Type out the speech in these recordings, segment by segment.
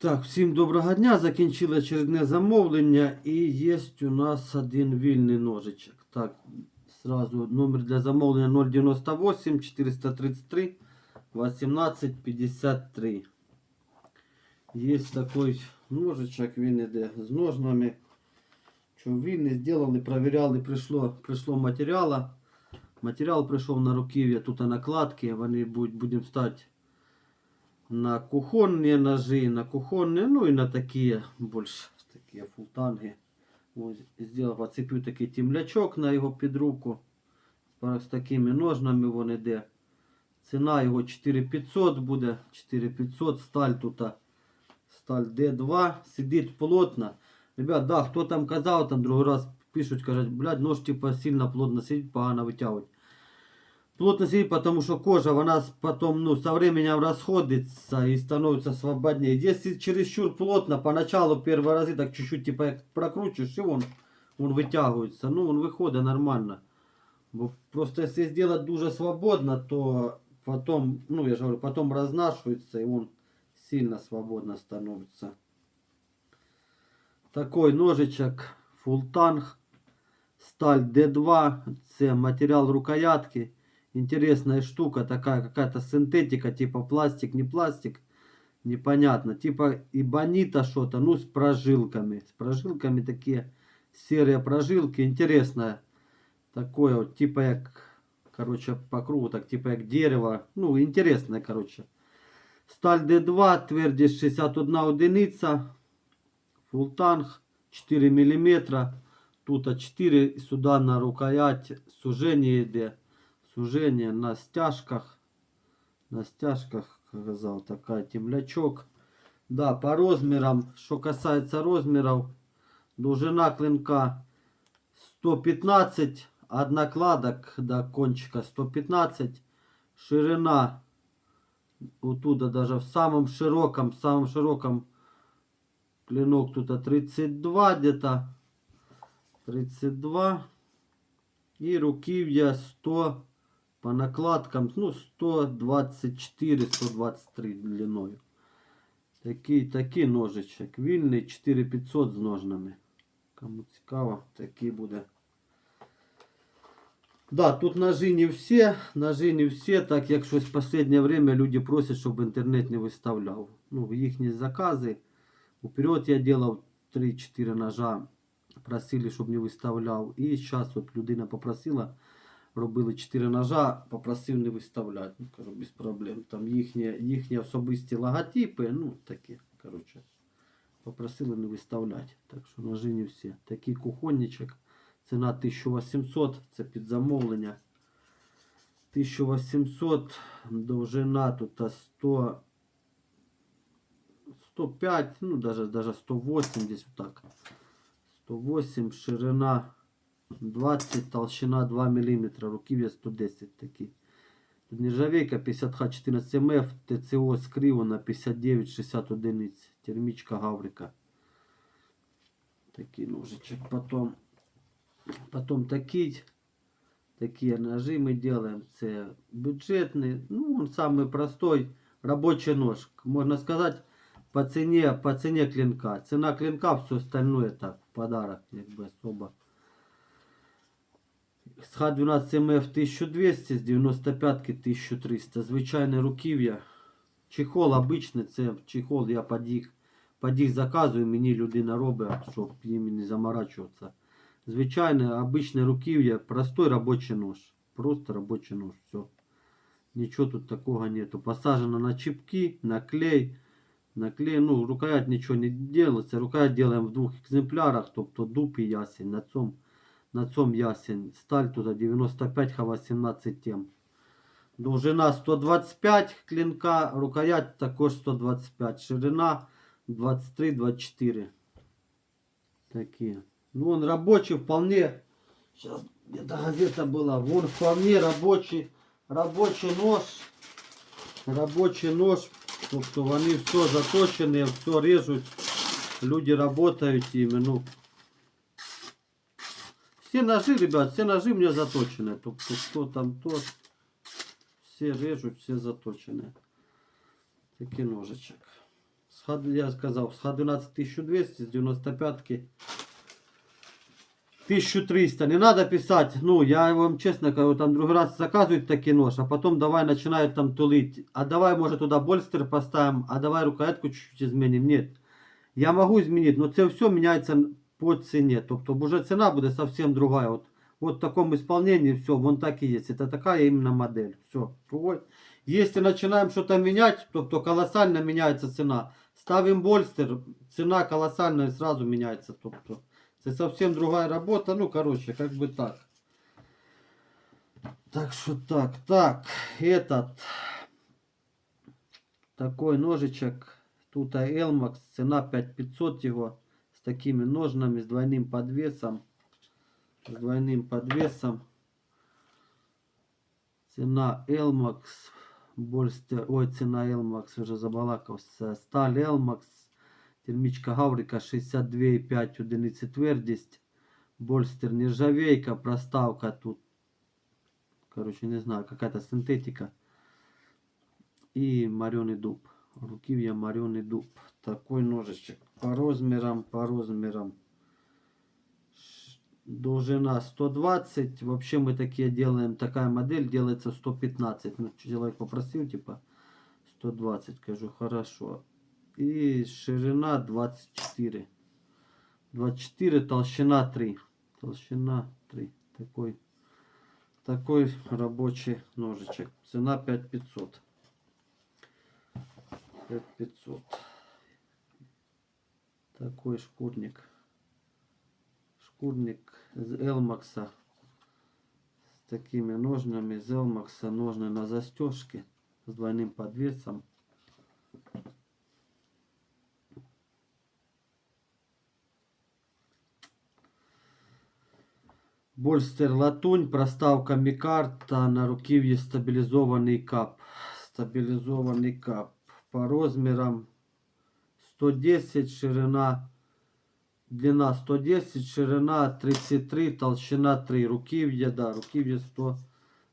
Так, всім доброго дня. Закінчили очередне замовлення і є у нас один вільний ножичок. Так, сразу номер для замовлення 098 433 1853. Є такий ножичок, він іде з ножнами. Вільний, зробили, перевіряли, прийшло, прийшло матеріала. Матеріал прийшов на руків'я, тут накладки, вони будуть, будемо ставити на кухонные ножи, на кухонные, ну и на такие, больше такие фултанги. Поцепив такий темлячок на його під руку. З такими ножнами він іде. Ціна його 4500 буде. 4500, сталь тут. Сталь D2, сидить плотно. Ребят, да, хто там казав, там другий раз пишуть, кажуть, блядь, нож типа сильно плотно сидить, погано витягують. Плотно сидит, потому что кожа, она потом, ну, со временем расходится и становится свободнее. Если чересчур плотно, поначалу первые разы так чуть-чуть, типа, прокручиваешь, и он, он вытягивается. Ну, он выходит нормально. Просто если сделать дуже свободно, то потом, ну, я же говорю, потом разнашивается, и он сильно свободно становится. Такой ножичок, фултанг, сталь D2, це материал рукоятки. Интересная штука такая, какая-то синтетика, типа пластик, не пластик, непонятно. Типа ибонита что-то, ну с прожилками. С прожилками такие серые прожилки, интересное. Такое вот, типа як, короче, по кругу, так типа як дерево. Ну, интересное, короче. Сталь D2, твердість 61 одиниця. Фултанг 4 мм. Тут 4 сюди на рукоять сужение йде. Сужение на стяжках. На стяжках, как сказал, такая темлячок. Да, по размерам, что касается размеров, довжина клинка 115, от накладок до кончика 115, ширина вот туда даже в самом широком, самом широком клинок тут 32 где-то, 32 и руків'я 100 по накладкам, ну, 124-123 длиною. Такий, такий ножичок. Вільний 4500 з ножнами. Кому цікаво, такий буде. Да, тут ножи не все, ножи не все, так щось в последнее время люди просять, щоб в інтернет не виставляв. Ну, їхні закази. Уперед я делал 3-4 ножа, просили, щоб не виставляв. І зараз от людина попросила, робили 4 ножа, попросив не виставляти. Ну, кажу, без проблем. Там їхні, їхні особисті логотипи, ну такі, коротше. Попросили не виставляти. Так що ножи не всі. Такий кухонничок. Ціна 1800, це під замовлення. 1800, довжина тут 100, 105, ну даже, даже 108 здесь вот так. 108, ширина 20, толщина 2 мм, руків'я 110 такий. Тут нержавейка 50Х14 МФ, ТЦО скриво на 59-60 одиниць. Термічка Гаврика. Такий ножичок. Потом, потом такий. Такие ножи мы делаем. Це бюджетный, ну он самый простой рабочий нож. Можно сказать, по цене, по цене клинка. Цена клинка, все остальное так, в подарок, якби особо. З Х12 МФ 1200, з 95 1300. Звичайне руків'я. Чехол обичний, це чехол я під їх заказую, мені людина робить, щоб їм не заморачуватися. Звичайне, обичне руків'я, простой робочий нож. Просто робочий нож, все. Нічого тут такого нету. Посажено на чипки, на клей. На клей, ну, рукоять нічого не делается. Рукоять делаем в двох екземплярах, тобто дуб і ясень. На цьому, на цьому ясень. Сталь тут 95 Х18 тем. Довжина 125 клинка, рукоять також 125. Ширина 23-24. Такі. Ну, он рабочий вполне. Сейчас где-то газета была. Вон вполне рабочий, рабочий нож. Рабочий нож. Тобто вони все заточені, все режуть. Люди працюють іми. Ну. Всі ножи, ребят, всі ножи у мене заточені. Тобто хто там то. Всі режуть, всі заточені. Такий ножичок. З Х- я сказав, з Х12 1200, з 95 1300. Не надо писать, ну, я вам честно говорю, там другой раз заказывают такие нож, а потом давай начинают там тулить. А давай, может, туда больстер поставим, а давай рукоятку чуть-чуть изменим. Нет. Я могу изменить, но це все меняется по цене. Тобто уже цена буде совсем другая. Вот, вот в таком исполнении все, вон так и есть. Это такая именно модель. Все. Если начинаем что-то менять, тобто колоссально меняется цена. Ставим больстер, цена колоссально сразу меняется. Тобто це совсем другая работа. Ну, короче, как бы так. Так что так, так, этот такой ножичек. Тут Elmax, цена 5500 его С такими ножнами, с двойным подвесом. С двойным подвесом. Цена Elmax. Больстер, ой, цена Elmax, уже забалакався. Сталь Elmax. Термічка Гаврика 62,5 одиниці твердість. Больстер нержавейка, проставка тут. Короче, не знаю, какая-то синтетика. И мореный дуб. Руків'я морений дуб. Такой ножичек. По розмірам, по розмірам. Ш- Довжина 120. Вообще мы такие делаем. Такая модель делается 115. Ну, человек попросил, типа 120. Кажу, хорошо. И ширина 24. 24, толщина 3. Толщина 3. Такой, такой рабочий ножичек. Цена 5500. 5500. Такой шкурник. Шкурник из Элмакса. С такими ножными из Элмакса. Ножны на застежке. С двойным подвесом. Больстер латунь, проставка мікарта, на руків'ї стабілізований кап. Стабілізований кап. По розмірам 110, ширина, длина 110, ширина 33, толщина 3. Руків'я, да, руків'я 100,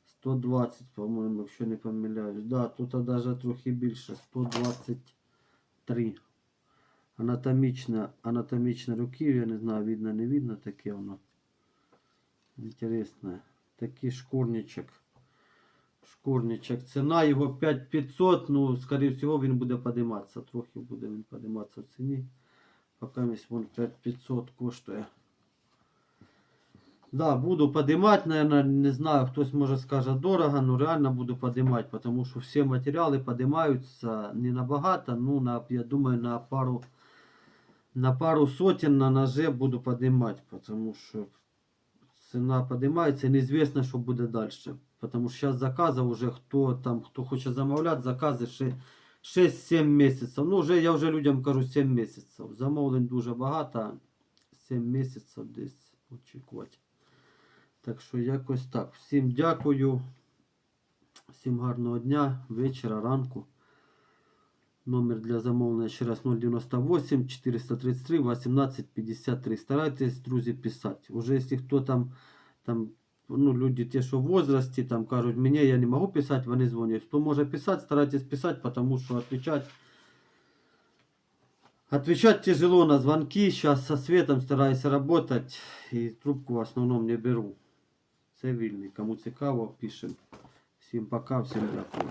120, по-моєму, якщо не помиляюсь. Да, тут навіть трохи більше, 123. Анатомічне, анатомічне руків'я, не знаю, видно, не видно таке воно. Интересно. Такий шкурничок. Шкурничок. Ціна його 5500. Ну, скорее всего, він буде подиматися. Трохи буде він подиматися в ціні. Поки місь вон 5500 коштує. Да, буду подимать, наверное, не знаю, хтось може скаже дорого, но реально буду подимать, потому що всі матеріали подимаються не набагато, ну, на, я думаю, на пару, на пару сотен на ноже буду подимать, потому що цена поднимается, неизвестно, что будет дальше. Потому что сейчас заказов уже, кто там, кто хочет замовлять, заказы 6-7 месяцев. Ну, вже, я вже людям кажу 7 месяцев. Замовлень дуже багато. 7 месяцев десь очікувати. Так що якось так. Всім дякую. Всім гарного дня, вечора, ранку. Номер для замовлення ще раз 098 433 18 53. Старайтесь, друзі, писати. Уже якщо хто там, там ну, люди ті, що в возрасті, там кажуть, мені я не можу писати, вони дзвонять. Хто може писати, старайтесь писати, тому що відповідати Отвечать тяжело на звонки. Сейчас со светом стараюсь работать. И трубку в основном не беру. Це вільний. Кому цікаво, пишем. Всім пока, всім дякую.